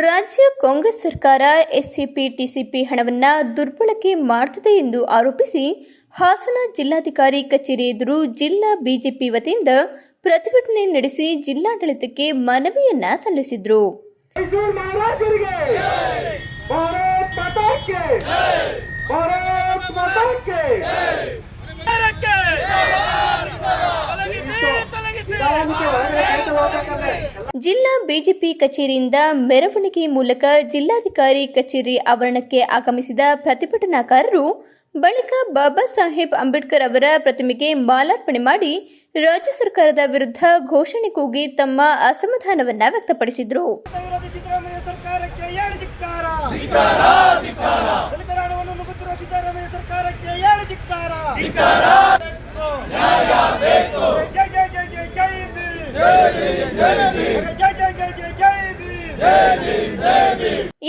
ರಾಜ್ಯ ಕಾಂಗ್ರೆಸ್ ಸರ್ಕಾರ SCP, TCP ಹಣವನ್ನು ದುರ್ಬಳಕೆ ಮಾಡುತ್ತಿದೆ ಎಂದು ಆರೋಪಿಸಿ ಹಾಸನ ಜಿಲ್ಲಾಧಿಕಾರಿ ಕಚೇರಿ ಎದುರು ಜಿಲ್ಲಾ ಬಿಜೆಪಿ ವತಿಯಿಂದ ಪ್ರತಿಭಟನೆ ನಡೆಸಿ ಜಿಲ್ಲಾಡಳಿತಕ್ಕೆ ಮನವಿಯನ್ನ ಸಲ್ಲಿಸಿದರು ಭಾರತ್ ಮಾತಾಕ್ಕೆ ಸರ್ಕಾರಕ್ಕೆ ತೊಲಗಿಸಿ ತೊಲಗಿಸಿ ಜಿಲ್ಲಾ ಬಿಜೆಪಿ ಕಚೇರಿಯಿಂದ ಮೆರವಣಿಗೆ ಮೂಲಕ ಜಿಲ್ಲಾಧಿಕಾರಿ ಕಚೇರಿ ಆವರಣಕ್ಕೆ ಆಗಮಿಸಿದ ಪ್ರತಿಭಟನಾಕಾರರು ಬಳಿಕ ಬಾಬಾ ಸಾಹೇಬ್ ಅಂಬೇಡ್ಕರ್ ಅವರ ಪ್ರತಿಮೆಗೆ ಮಾಲಾರ್ಪಣೆ ಮಾಡಿ ರಾಜ್ಯ ಸರ್ಕಾರದ ವಿರುದ್ಧ ಘೋಷಣೆ ಕೂಗಿ ತಮ್ಮ ಅಸಮಾಧಾನವನ್ನ ವ್ಯಕ್ತಪಡಿಸಿದರು. ಸರ್ಕಾರಕ್ಕೆ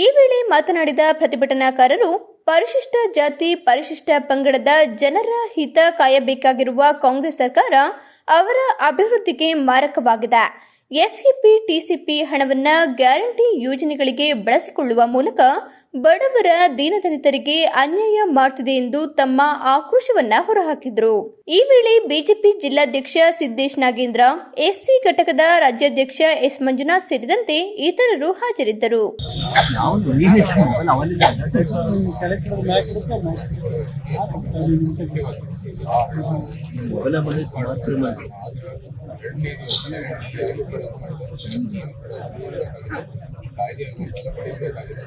ಈ ವೇಳೆ ಮಾತನಾಡಿದ ಪ್ರತಿಭಟನಾಕಾರರು, ಪರಿಶಿಷ್ಟ ಜಾತಿ, ಪರಿಶಿಷ್ಟ ಪಂಗಡದ ಜನರ ಹಿತ ಕಾಯಬೇಕಾಗಿರುವ ಕಾಂಗ್ರೆಸ್ ಸರ್ಕಾರ ಅವರ ಅಭಿವೃದ್ಧಿಗೆ ಮಾರಕವಾಗಿದೆ. ಎಸ್ಇಪಿ, ಟಿಸಿಪಿ ಹಣವನ್ನ ಗ್ಯಾರಂಟಿ ಯೋಜನೆಗಳಿಗೆ ಬಳಸಿಕೊಳ್ಳುವ ಮೂಲಕ ಬಡವರ ದೀನದಲಿತರಿಗೆ ಅನ್ಯಾಯ ಮಾಡುತ್ತಿದೆ ಎಂದು ತಮ್ಮ ಆಕ್ರೋಶವನ್ನ ಹೊರಹಾಕಿದ್ರು. ಈ ವೇಳೆ ಬಿಜೆಪಿ ಜಿಲ್ಲಾಧ್ಯಕ್ಷ ಸಿದ್ದೇಶ್ ನಾಗೇಂದ್ರ, ಎಸ್ಸಿ ಘಟಕದ ರಾಜ್ಯಾಧ್ಯಕ್ಷ ಎಸ್ ಮಂಜುನಾಥ್ ಸೇರಿದಂತೆ ಇತರರು ಹಾಜರಿದ್ದರು. ಕಾಯ್ದೆಯನ್ನು ಬಲಪಡಿಸಬೇಕಾಗಿದೆ